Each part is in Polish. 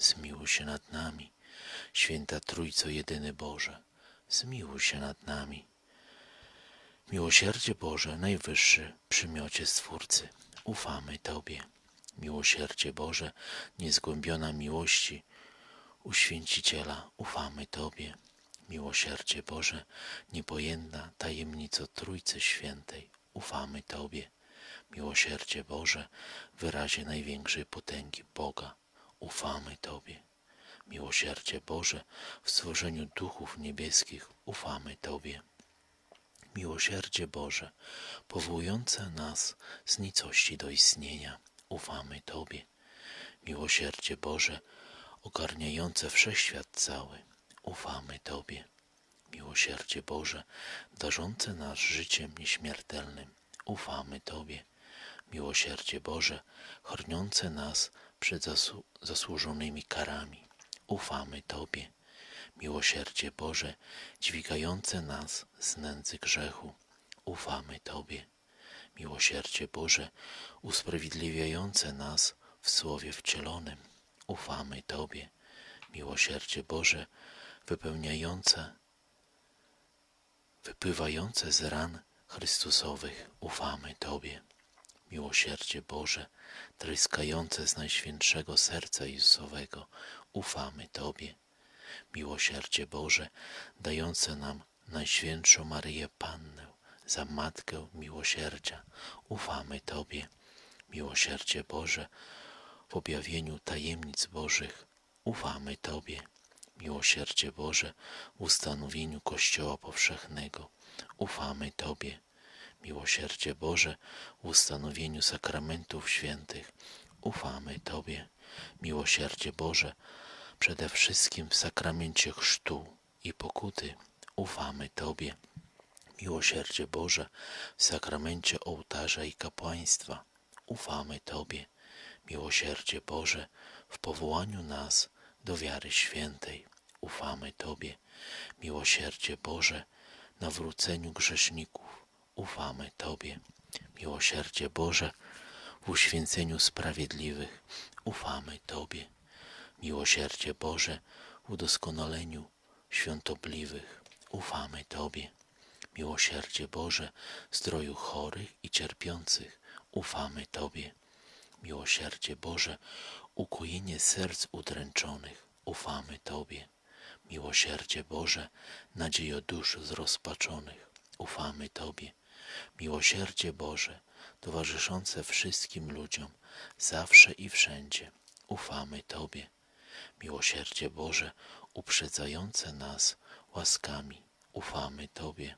zmiłuj się nad nami. Święta Trójco Jedyny Boże, zmiłuj się nad nami. Miłosierdzie Boże, najwyższy przymiocie Stwórcy, ufamy Tobie. Miłosierdzie Boże, niezgłębiona miłości u Święciciela, ufamy Tobie. Miłosierdzie Boże, niepojętna tajemnico Trójcy Świętej, ufamy Tobie. Miłosierdzie Boże, wyrazie największej potęgi Boga, ufamy Tobie. Miłosierdzie Boże, w stworzeniu duchów niebieskich, ufamy Tobie. Miłosierdzie Boże, powołujące nas z nicości do istnienia, ufamy Tobie. Miłosierdzie Boże, ogarniające wszechświat cały, ufamy Tobie. Miłosierdzie Boże, darzące nas życiem nieśmiertelnym, ufamy Tobie. Miłosierdzie Boże, chroniące nas przed zasłu- zasłużonymi karami, ufamy Tobie. Miłosierdzie Boże, dźwigające nas z nędzy grzechu, ufamy Tobie. Miłosierdzie Boże, usprawiedliwiające nas w Słowie wcielonym, ufamy Tobie. Miłosierdzie Boże, wypełniające, wypływające z ran Chrystusowych, ufamy Tobie. Miłosierdzie Boże, tryskające z Najświętszego Serca Jezusowego, ufamy Tobie. Miłosierdzie Boże, dające nam Najświętszą Maryję Pannę za Matkę Miłosierdzia, ufamy Tobie. Miłosierdzie Boże, w objawieniu tajemnic Bożych, ufamy Tobie. Miłosierdzie Boże, w ustanowieniu Kościoła Powszechnego, ufamy Tobie. Miłosierdzie Boże, ustanowieniu sakramentów świętych, ufamy Tobie. Miłosierdzie Boże, przede wszystkim w sakramencie chrztu i pokuty, ufamy Tobie. Miłosierdzie Boże, w sakramencie ołtarza i kapłaństwa, ufamy Tobie. Miłosierdzie Boże, w powołaniu nas do wiary świętej, ufamy Tobie. Miłosierdzie Boże, nawróceniu grzeszników, ufamy Tobie. Miłosierdzie Boże, w uświęceniu sprawiedliwych, ufamy Tobie. Miłosierdzie Boże, w udoskonaleniu świątobliwych, ufamy Tobie. Miłosierdzie Boże, w zdroju chorych i cierpiących, ufamy Tobie. Miłosierdzie Boże, ukojenie serc udręczonych, ufamy Tobie. Miłosierdzie Boże, nadziejo dusz zrozpaczonych, ufamy Tobie. Miłosierdzie Boże, towarzyszące wszystkim ludziom, zawsze i wszędzie, ufamy Tobie. Miłosierdzie Boże, uprzedzające nas łaskami, ufamy Tobie.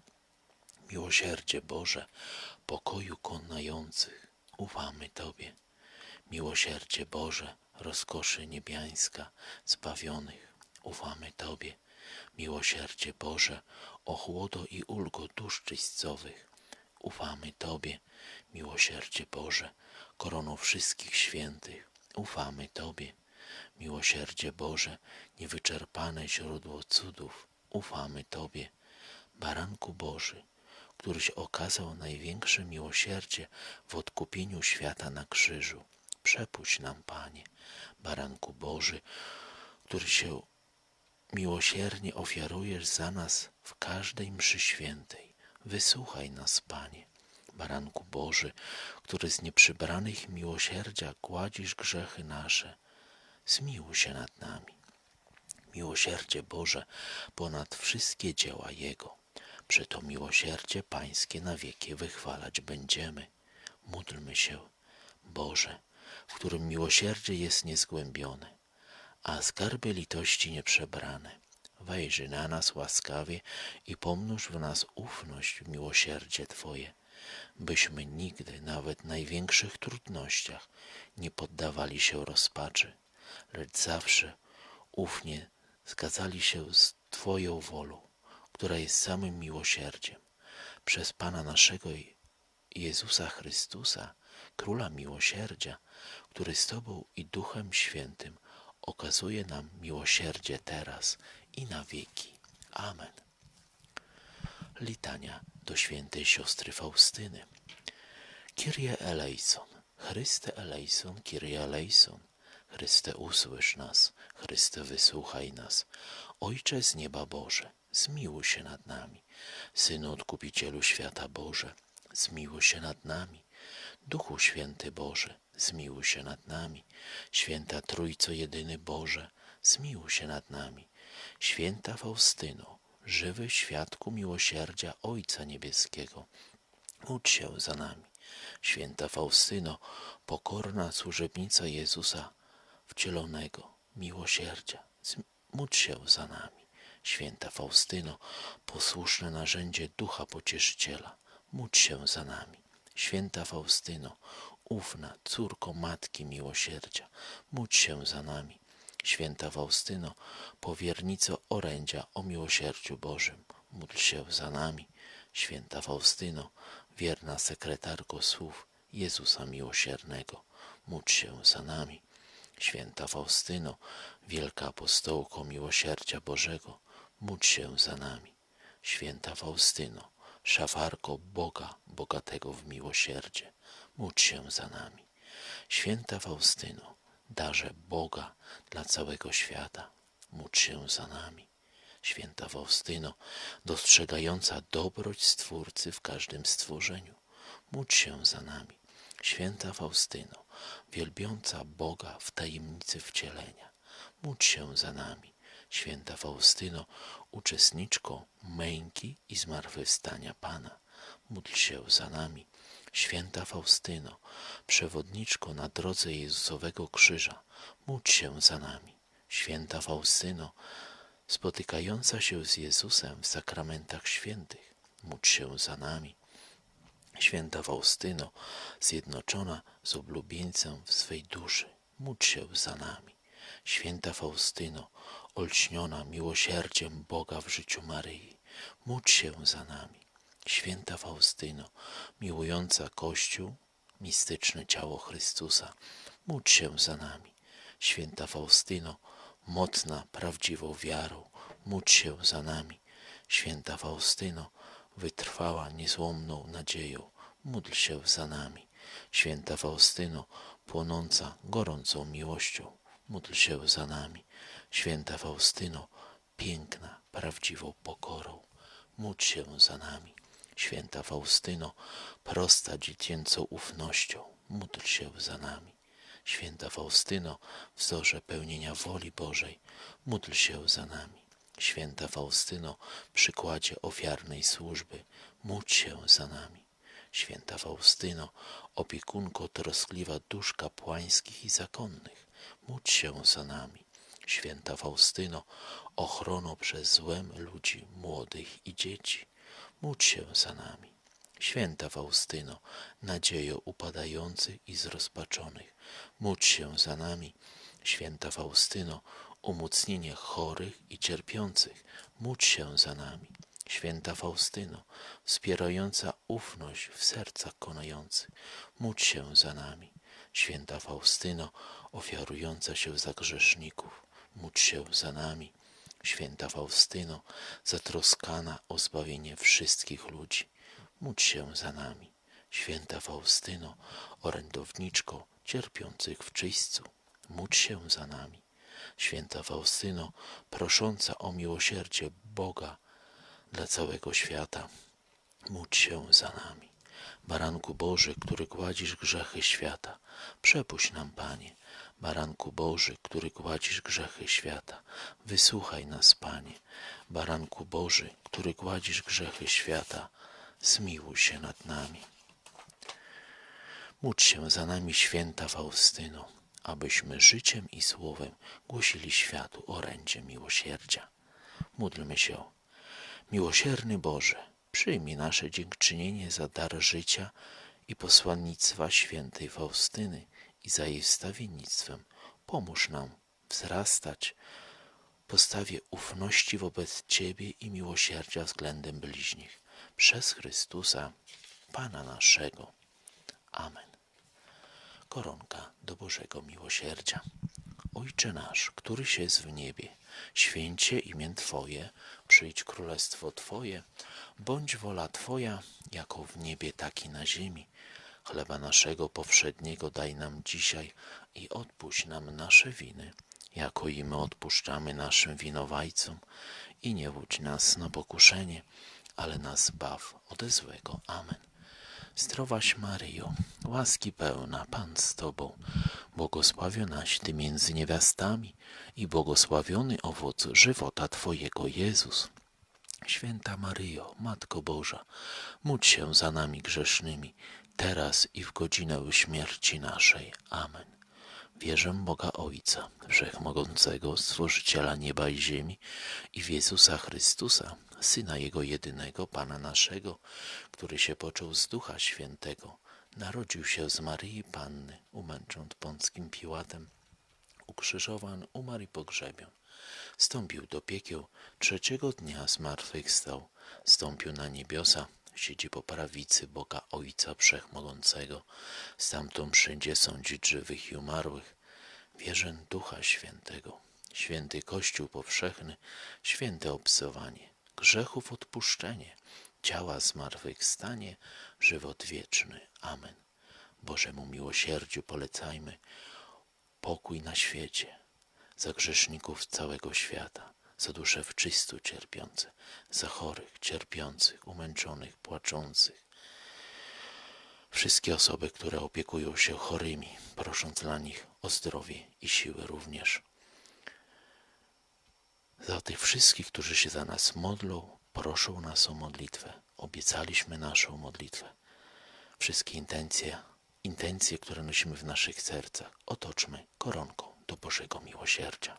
Miłosierdzie Boże, pokoju konających, ufamy Tobie. Miłosierdzie Boże, rozkoszy niebiańska, zbawionych, ufamy Tobie. Miłosierdzie Boże, ochłodo i ulgo dusz czyścowych, ufamy Tobie. Miłosierdzie Boże, korono wszystkich świętych, ufamy Tobie. Miłosierdzie Boże, niewyczerpane źródło cudów, ufamy Tobie. Baranku Boży, któryś okazał największe miłosierdzie w odkupieniu świata na krzyżu. Przepuść nam, Panie, Baranku Boży, który się miłosiernie ofiarujesz za nas w każdej mszy świętej. Wysłuchaj nas, Panie. Baranku Boży, który z nieprzybranych miłosierdzia gładzisz grzechy nasze, zmiłuj się nad nami. Miłosierdzie Boże ponad wszystkie dzieła Jego. Przeto miłosierdzie Pańskie na wieki wychwalać będziemy. Módlmy się, Boże, w którym miłosierdzie jest niezgłębione, a skarby litości nieprzebrane. Wejrzyj na nas łaskawie i pomnóż w nas ufność w miłosierdzie Twoje, byśmy nigdy, nawet w największych trudnościach, nie poddawali się rozpaczy, lecz zawsze ufnie zgadzali się z Twoją wolą, która jest samym miłosierdziem. Przez Pana naszego Jezusa Chrystusa, Króla Miłosierdzia, który z Tobą i Duchem Świętym okazuje nam miłosierdzie teraz i na wieki. Amen. Litania do świętej siostry Faustyny. Kyrie eleison, Chryste eleison, Kyrie eleison. Chryste usłysz nas, Chryste wysłuchaj nas. Ojcze z nieba Boże, zmiłuj się nad nami. Synu Odkupicielu świata Boże, zmiłuj się nad nami. Duchu Święty Boże, zmiłuj się nad nami. Święta Trójco Jedyny Boże, zmiłuj się nad nami. Święta Faustyno, żywy świadku miłosierdzia Ojca Niebieskiego, módl się za nami. Święta Faustyno, pokorna służebnica Jezusa wcielonego miłosierdzia, módl się za nami. Święta Faustyno, posłuszne narzędzie Ducha Pocieszyciela, módl się za nami. Święta Faustyno, ufna córko Matki Miłosierdzia, módl się za nami. Święta Faustyno, powiernico orędzia o miłosierdziu Bożym, módl się za nami. Święta Faustyno, wierna sekretarko słów Jezusa Miłosiernego, módl się za nami. Święta Faustyno, wielka apostołko miłosierdzia Bożego, módl się za nami. Święta Faustyno, szafarko Boga bogatego w miłosierdzie, módl się za nami. Święta Faustyno, darze Boga dla całego świata, módl się za nami. Święta Faustyno, dostrzegająca dobroć Stwórcy w każdym stworzeniu, módl się za nami. Święta Faustyno, wielbiąca Boga w tajemnicy wcielenia, módl się za nami. Święta Faustyno, uczestniczko męki i zmartwychwstania Pana, módl się za nami. Święta Faustyno, przewodniczko na drodze Jezusowego Krzyża, módl się za nami. Święta Faustyno, spotykająca się z Jezusem w sakramentach świętych, módl się za nami. Święta Faustyno, zjednoczona z oblubieńcem w swej duszy, módl się za nami. Święta Faustyno, olśniona miłosierdziem Boga w życiu Maryi, módl się za nami. Święta Faustyno, miłująca Kościół, mistyczne ciało Chrystusa, módl się za nami. Święta Faustyno, mocna, prawdziwą wiarą, módl się za nami. Święta Faustyno, wytrwała niezłomną nadzieją, módl się za nami. Święta Faustyno, płonąca gorącą miłością, módl się za nami. Święta Faustyno, piękna, prawdziwą pokorą, módl się za nami. Święta Faustyno, prosta dziecięcą ufnością, módl się za nami. Święta Faustyno, wzorze pełnienia woli Bożej, módl się za nami. Święta Faustyno, przykładzie ofiarnej służby, módl się za nami. Święta Faustyno, opiekunko troskliwa dusz kapłańskich i zakonnych, módl się za nami. Święta Faustyno, ochrono przez złem ludzi, młodych i dzieci, módl się za nami. Święta Faustyno, nadziejo upadających i zrozpaczonych, módl się za nami. Święta Faustyno, umocnienie chorych i cierpiących, módl się za nami. Święta Faustyno, wspierająca ufność w sercach konających, módl się za nami. Święta Faustyno, ofiarująca się za grzeszników, módl się za nami. Święta Faustyno, zatroskana o zbawienie wszystkich ludzi, módl się za nami. Święta Faustyno, orędowniczko cierpiących w czyśćcu, módl się za nami. Święta Faustyno, prosząca o miłosierdzie Boga dla całego świata, módl się za nami. Baranku Boży, który gładzisz grzechy świata, przepuść nam, Panie. Baranku Boży, który gładzisz grzechy świata, wysłuchaj nas, Panie. Baranku Boży, który gładzisz grzechy świata, zmiłuj się nad nami. Módl się za nami, święta Faustyno, abyśmy życiem i słowem głosili światu orędzie miłosierdzia. Módlmy się. Miłosierny Boże, przyjmij nasze dziękczynienie za dar życia i posłannictwa świętej Faustyny i za jej wstawiennictwem. Pomóż nam wzrastać postawie ufności wobec Ciebie i miłosierdzia względem bliźnich. Przez Chrystusa, Pana naszego. Amen. Koronka do Bożego Miłosierdzia. Ojcze nasz, któryś jest w niebie, święcie imię Twoje, przyjdź królestwo Twoje, bądź wola Twoja, jako w niebie, tak i na ziemi. Chleba naszego powszedniego daj nam dzisiaj i odpuść nam nasze winy, jako i my odpuszczamy naszym winowajcom. I nie wódź nas na pokuszenie, ale nas baw ode złego. Amen. Zdrowaś Maryjo, łaski pełna, Pan z Tobą, błogosławionaś Ty między niewiastami i błogosławiony owoc żywota Twojego Jezus. Święta Maryjo, Matko Boża, módl się za nami grzesznymi, teraz i w godzinę śmierci naszej. Amen. Wierzę Boga Ojca, Wszechmogącego, Stworzyciela nieba i ziemi i w Jezusa Chrystusa, Syna Jego jedynego, Pana naszego, który się począł z Ducha Świętego, narodził się z Maryi Panny, umęcząc pąckim Piłatem, ukrzyżowan, umarł i pogrzebion. Stąpił do piekieł, trzeciego dnia zmartwychwstał, stąpił na niebiosa, siedzi po prawicy Boga Ojca Wszechmogącego, stamtąd przyjdzie sądzić żywych i umarłych. Wierzę Ducha Świętego, święty Kościół powszechny, święte obsowanie, grzechów odpuszczenie, ciała zmartwychwstanie, żywot wieczny. Amen. Bożemu miłosierdziu polecajmy pokój na świecie, za grzeszników całego świata, za dusze w czystu cierpiące, za chorych, cierpiących, umęczonych, płaczących. Wszystkie osoby, które opiekują się chorymi, prosząc dla nich o zdrowie i siły również. Za tych wszystkich, którzy się za nas modlą, proszą nas o modlitwę. Obiecaliśmy naszą modlitwę. Wszystkie intencje, intencje, które nosimy w naszych sercach, otoczmy koronką do Bożego Miłosierdzia.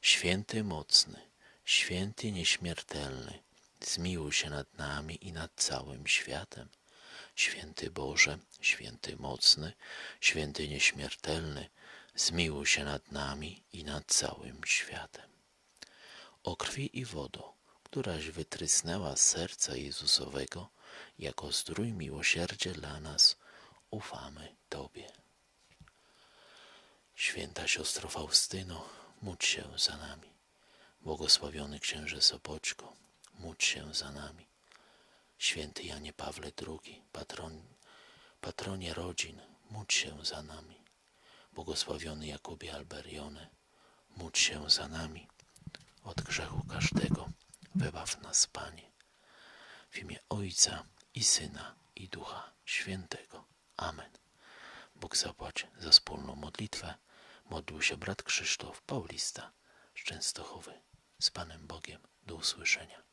święty mocny, święty nieśmiertelny, zmiłuj się nad nami i nad całym światem. Święty Boże, święty mocny, święty nieśmiertelny, zmiłuj się nad nami i nad całym światem. O krwi i wodo, któraś wytrysnęła z serca Jezusowego, jako zdrój miłosierdzie dla nas, ufamy Tobie. Święta siostro Faustyno, módl się za nami. Błogosławiony księże Sopoćko, módl się za nami. Święty Janie Pawle II, patron, patronie rodzin, módl się za nami. Błogosławiony Jakubie Alberione, módl się za nami. Od grzechu każdego wybaw nas, Panie. W imię Ojca i Syna i Ducha Świętego. Amen. Bóg zapłać za wspólną modlitwę. Modlił się brat Krzysztof Paulista z Częstochowy. Z Panem Bogiem. Do usłyszenia.